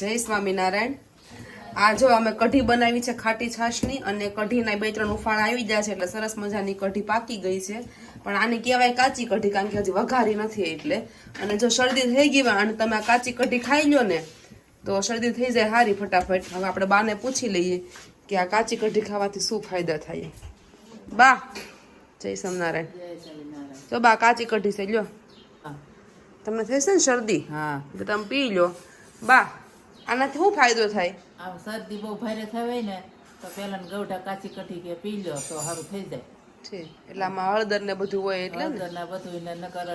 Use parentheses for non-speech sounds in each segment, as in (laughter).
જય સ્વામિનારાયણ. આ જો અમે કઢી બનાવી છે ખાટી છાશની અને કઢીના બે ત્રણ ઉફાણ આવી ગયા છે એટલે સરસ મજાની કઢી પાકી ગઈ છે. પણ આને કહેવાય કાચી કઢી કારણ કે હજી વઘારી નથી એટલે. અને જો શરદી થઈ ગઈ હોય અને તમે આ કાચી કઢી ખાઈ લો ને તો શરદી થઈ જાય હારી ફટાફટ. હવે આપણે બાને પૂછી લઈએ કે આ કાચી કઢી ખાવાથી શું ફાયદા થાય. બા જય સ્વામિનારાયણ. જો બા કાચી કઢી છે લ્યો. તમને થશે ને શરદી? હા. તો તમે પી લો બા આનાથી શું ફાયદો થાય? આમ શરદી બહુ ભારે થવાય ને તો પેલા ગૌઢા કાચી કઠી કે પી લો તો સારું થઈ જાય. છે એટલે આમાં હળદર ને બધું હોય એટલે ને? હળદર ને બધું ને નકર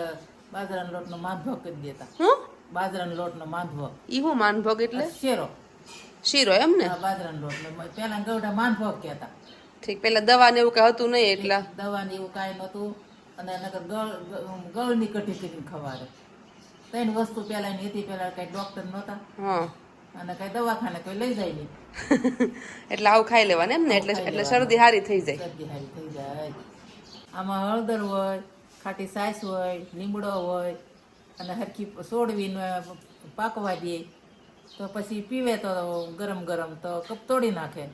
બાજરાના લોટનો માંધો કરી દેતા. હું બાજરાના લોટનો માંધો ઈ હું માનભોગ એટલે? શેરો. શીરો એમ ને? આ બાજરાના લોટનો. પેલા ગૌઢા માંધો કહેતા. ઠીક. પેલા દવા ને એવું કઈ હતું નહીં એટલે? દવાની એવું કાંઈ નહોતું. અને નકર ગળ ગળની કઠી કરીને ખવાડે. ત્રણ વસ્તુ પેલા ની હતી પેલા કઈ ડોક્ટર નહોતા. હા. અને કઈ દવાખાને કોઈ લઈ જાય નહીં. એટલે આવું ખાઈ લેવાનું એમ ને એટલે એટલે શરદી હારી થઈ જાય. શરદી હારી થઈ જાય. આમાં હળદર હોય ખાટી સાસ હોય લીમડો હોય અને હરખી સોડવીને પાકવા દે. તો પછી પીવે તો ગરમ ગરમ તો કપ તોડી નાખે.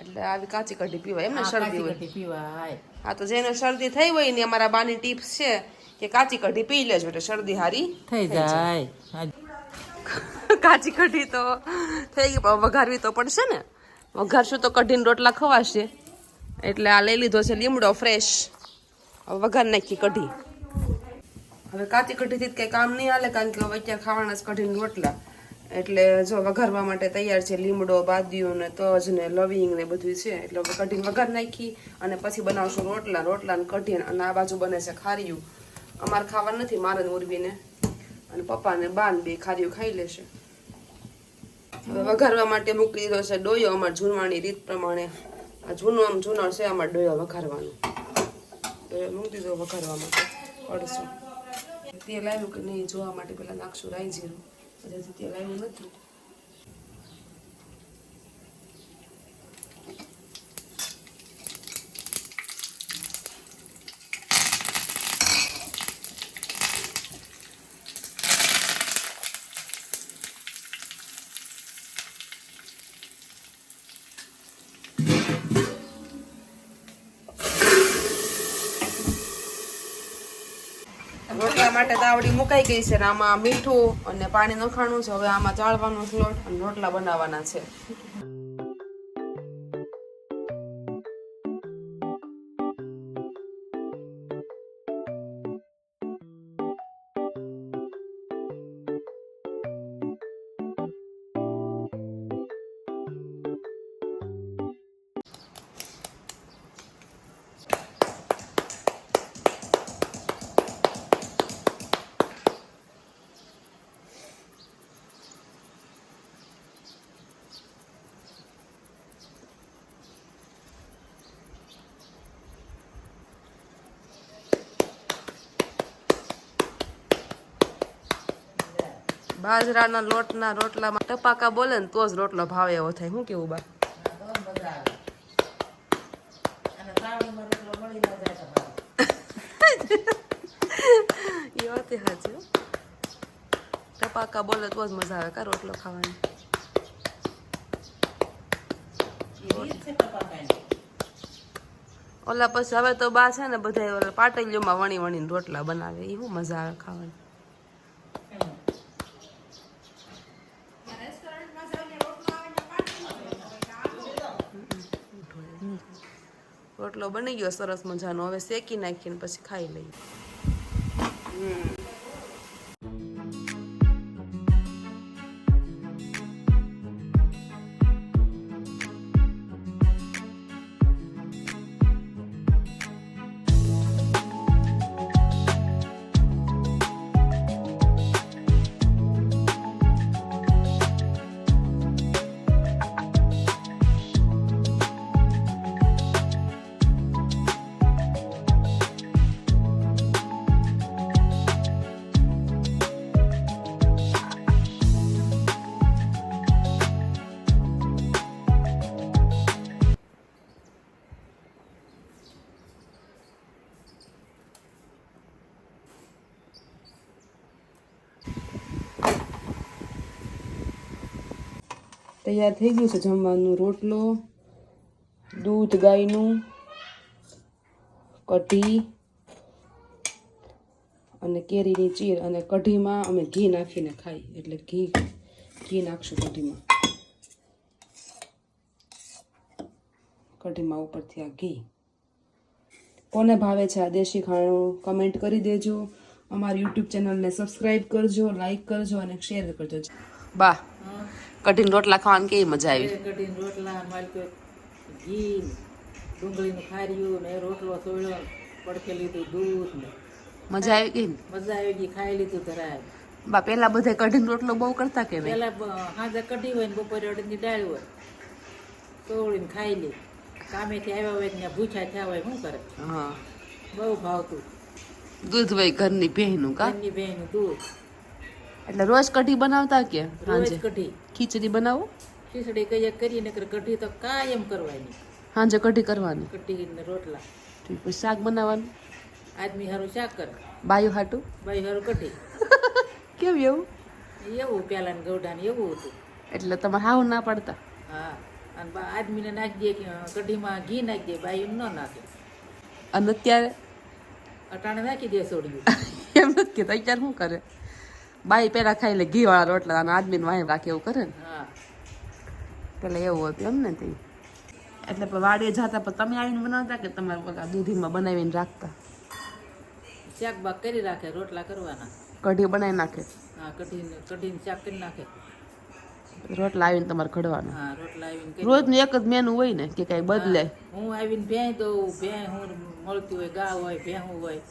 એટલે આવી કાચી કઢી પીવાય એમ ને શરદી હોય. પીવાય. હા તો જેને શરદી થઈ હોય ને અમારા બાની ટીપ્સ છે કે કાચી કઢી પી લેજો એટલે શરદી હારી થઈ જાય. કાચી કઢી તો થઈ ગઈ, પણ વઘારવી તો પડશે ને. વઘારશું તો કઢીને રોટલા ખવાશે. એટલે આ લઈ લીધો છે લીમડો ફ્રેશ. વઘાર નાખી કઢી. હવે કાચી કઢીથી જ કંઈ કામ નહીં હાલે, કારણ કે હવે અત્યારે ખાવાના જ કઢીને રોટલા. એટલે જો વઘારવા માટે તૈયાર છે લીમડો, બાદિયું ને તજ ને લવિંગ ને બધું છે. એટલે કઢીને વઘાર નાખી અને પછી બનાવશું રોટલા. રોટલાને કઢીને અને આ બાજુ બને છે ખારીયું. અમારે ખાવા નથી, મારે મોરબીને અને પપ્પાને બાન બે ખારીયું ખાઈ લેશે. વઘારવા માટે મૂકી દીધો છે ડોયો અમારે જૂનવાણી રીત પ્રમાણે. આ જૂનો આમ જૂનો છે, અમારે ડોયો વઘારવાનો. ડોયો મૂકી દીધો વઘારવા માટે. અડશું તેલ આવ્યું કે નહીં, જોવા માટે પેલા નાખશું રાઈ જીરું હજી તેલ આવ્યું નથી. રોટલા માટે તાવડી મુકાઈ ગઈ છે આમાં મીઠું અને પાણી નખાણું છે. હવે આમાં ચાળવાનો લોટ અને રોટલા બનાવવાના છે. બાજરાના લોટના રોટલામાં ટપાકા બોલે ને તો જ રોટલો ભાવે એવો થાય. શું કેવું બા? એ વાત સાચી ટપાકા બોલે તો જ મજા આવે કા રોટલો ખાવાની. ઓલા પછી હવે તો બા છે ને બધા પાટલીઓમાં વણી વણીને રોટલા બનાવે. એ શું મજા આવે ખાવાની? રોટલો બની ગયો સરસ મજાનો. હવે શેકી નાખીને પછી ખાઈ લઈએ. તૈયાર થઈ ગયું છે જમવાનું. રોટલો, દૂધ, ગાયનું, કઢી અને કેરીની ચીર અને કઢીમાં અમે ઘી નાખીને ખાઈ. એટલે ઘી ઘી નાખશું કઢીમાં. કઢીમાં ઉપરથી આ ઘી. કોને ભાવે છે આ દેશી ખાણું કમેન્ટ કરી દેજો. અમારી યુટ્યુબ ચેનલને સબસ્ક્રાઈબ કરજો લાઈક કરજો અને શેર કરજો. બા. કઢીને રોટલા ખાવાની કેવી મજા આવી? કઢીને રોટલા માલકો ઘી ડુંગળીનું ખાર્યું ને રોટલો સોળ્યો પડખે લીધું દૂધ ને. મજા આવી ગઈ મજા આવી ગઈ ખાઈ લીધું ધરાય બા પેલા બધા કઢીને રોટલો બહુ કરતા કે પેલા હાજર કઢી હોય ને બપોરે અડદની દાળ હોય તોડીને ખાઈ લે. કામેથી આવ્યા હોય ત્યાં ભૂખ્યા થયા હોય શું કરે? હા. બહુ ભાવતું. દૂધ ભાઈ ઘરની ભેંનું કા? ઘરની બહેનું દૂધ. એટલે રોજ કઢી બનાવતા કે રોજ કઢી. ખીચડી બનાવો? ખીચડી કઈ કરીને નકર કઢી તો કાયમ કરવાની. હાંજે કઢી કરવાની. કઢી ને રોટલા. ઠીક પછી શાક બનાવવાનું? આદમી હારું શાક કરે. બાયું હાટું? બાયુ હારું કઢી. (laughs) કેમ એવું? એવું પેલા ને ગૌડા ને એવું હતું. એટલે તમારે હાવ ના પાડતા? હા અને આદમીને નાખી દે કે કઢીમાં ઘી નાખી દે બાયું ન નાખે. અને અત્યારે? અટાણે નાખી દે સોડિયું. (laughs) એમ નથી કહેતા અત્યારે શું કરે? બાઈ પેલા ખાઈ લે ઘી વાળા રોટલા અને આદમીને વાય રાખે એવું કરે ને. હા. પેલા એવું હતું એમ ને તે. એટલે વાડીએ જતા પણ તમે આવીને બનાવતા કે તમારે બધા દૂધીમાં બનાવીને રાખતા? શાક બાક કરી રાખે રોટલા કરવાના. કઢી બનાવી નાખે. હા કઢીને કઢીને શાક કરી નાખે. રોટલા આવીને તમારે ઘડવાના. હા રોટલા આવીને રોજનું એક જ મેનુ હોય ને કે કઈ બદલે. હું આવીને ભેં દઉં ભેં હું મળતી હોય ગા હોય ભેહું હોય.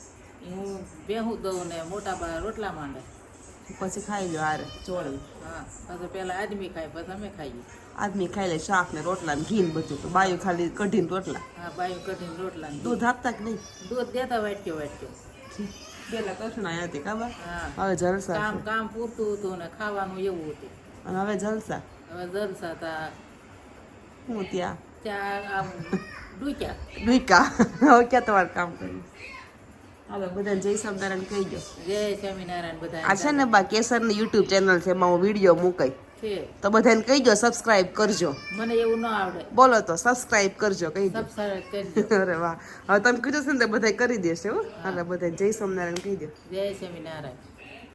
હું ભેહું દઉં ને મોટા રોટલા માંડે. પછી ખાઈ લો આરે ચોળી. હા. પેલા આદમી ખાય પછી અમે ખાઈએ. આદમી ખાઈ લે શાક ને રોટલા ને ઘી ને બધું. તો બાયું ખાલી કઢીને રોટલા. હા બાયું કઢીને રોટલા દૂધ આપતા કે નહીં? દૂધ દેતા વાટક્યો વાટક્યો. પેલા કૃષ્ણ હતી ખબર? હવે જલસા કામ કામ પૂરતું હતું ને ખાવાનું એવું હતું. અને હવે જલસા? હવે જલસા તા. હું ત્યાં? ત્યાં આમ ડૂક્યા. ડુઈકા હવે ક્યાં તમારે કામ કર્યું? હાલો બધાને જય સ્વામિનારાયણ કહી દો જય સ્વામિનારાયણ બધા આ છે ને બા કેસરની યુટ્યુબ ચેનલ છે એમાં હું વીડિયો મૂકાઈ. તો બધાને કહી દો સબસ્ક્રાઇબ કરજો. મને એવું ન આવડે. બોલો તો સબસ્ક્રાઇબ કરજો કહી દો (laughs) અરે વાહ. હવે તમે કીધું છે ને તો બધા કરી દેશે હો. હાલો બધાને જય સ્વામિનારાયણ કહી દો જય સ્વામિનારાયણ.